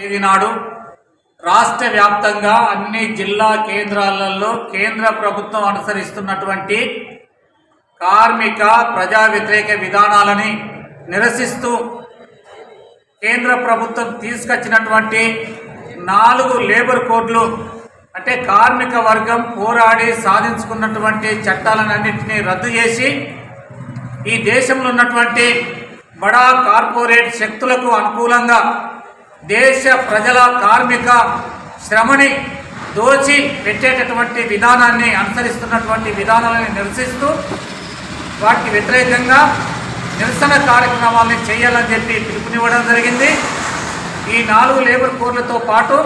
తేదీ నాడు రాష్ట్ర వ్యాప్తంగా అన్ని జిల్లా కేంద్రాలలో కేంద్ర ప్రభుత్వం అనుసరిస్తున్నటువంటి కార్మిక ప్రజా వ్యతిరేక విధానాలని నిరసిస్తూ కేంద్ర ప్రభుత్వం తీసుకొచ్చినటువంటి నాలుగు లేబర్ కోడ్లు అంటే కార్మిక వర్గం పోరాడి సాధించుకున్నటువంటి చట్టాలన్నింటినీ రద్దు చేసి ఈ దేశంలో ఉన్నటువంటి బడా కార్పొరేట్ శక్తులకు అనుకూలంగా దేశ ప్రజల కార్మిక శ్రమని దోచి పెట్టేటటువంటి విధానాన్ని అనుసరిస్తున్నటువంటి విధానాలను నిరసిస్తూ వాటికి వ్యతిరేకంగా నిరసన కార్యక్రమాలని చేయాలని చెప్పి పిలుపునివ్వడం జరిగింది. ఈ నాలుగు లేబర్ కోర్లతో పాటు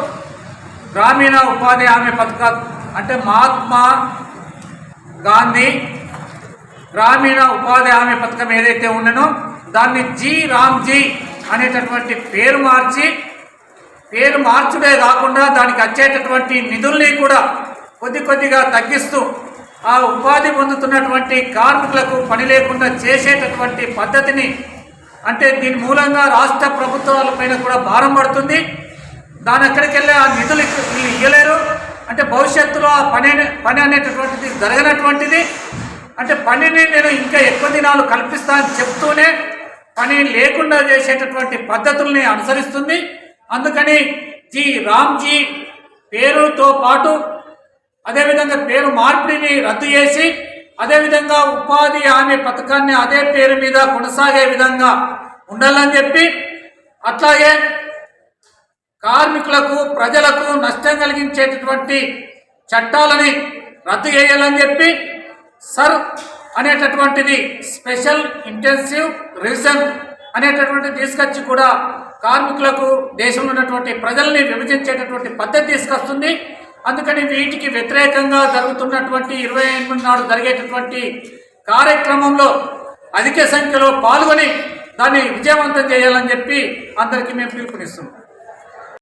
గ్రామీణ ఉపాధి హామీ పథక అంటే మహాత్మా గాంధీ గ్రామీణ ఉపాధి హామీ పథకం ఏదైతే ఉండనో దాన్ని జీ రామ్జీ అనేటటువంటి పేరు మార్చి పేరు మార్చుడే కాకుండా దానికి వచ్చేటటువంటి నిధుల్ని కూడా కొద్ది కొద్దిగా తగ్గిస్తూ ఆ ఉపాధి పొందుతున్నటువంటి కార్మికులకు పని లేకుండా చేసేటటువంటి పద్ధతిని అంటే దీని మూలంగా రాష్ట్ర ప్రభుత్వాలపైన కూడా భారం పడుతుంది. దాని అక్కడికి వెళ్ళి ఆ నిధులు ఇక్క- ఇవ్వలేరు అంటే భవిష్యత్తులో ఆ పని పని అనేటటువంటిది జరగనటువంటిది. అంటే పనిని నేను ఇంకా ఎక్కువ దినాలు కల్పిస్తా అని చెప్తూనే పని లేకుండా చేసేటటువంటి పద్ధతుల్ని అనుసరిస్తుంది. అందుకని జీ రామ్జీ పేరుతో పాటు అదేవిధంగా పేరు మార్పిడిని రద్దు చేసి అదేవిధంగా ఉపాధి హామీ పథకాన్ని అదే పేరు మీద కొనసాగే విధంగా ఉండాలని చెప్పి అట్లాగే కార్మికులకు ప్రజలకు నష్టం కలిగించేటటువంటి చట్టాలని రద్దు చేయాలని చెప్పి సర్ అనేటటువంటిది స్పెషల్ ఇంటెన్సివ్ రివిజన్ అనేటటువంటి తీసుకొచ్చి కూడా కార్మికులకు దేశంలో ఉన్నటువంటి ప్రజల్ని విభజించేటటువంటి పద్ధతి తీసుకొస్తుంది. అందుకని వీటికి వ్యతిరేకంగా జరుగుతున్నటువంటి ఇరవై ఎనిమిది నాడు జరిగేటటువంటి కార్యక్రమంలో అధిక సంఖ్యలో పాల్గొని దాన్ని విజయవంతం చేయాలని చెప్పి అందరికీ మేము పిలుపునిస్తున్నాం.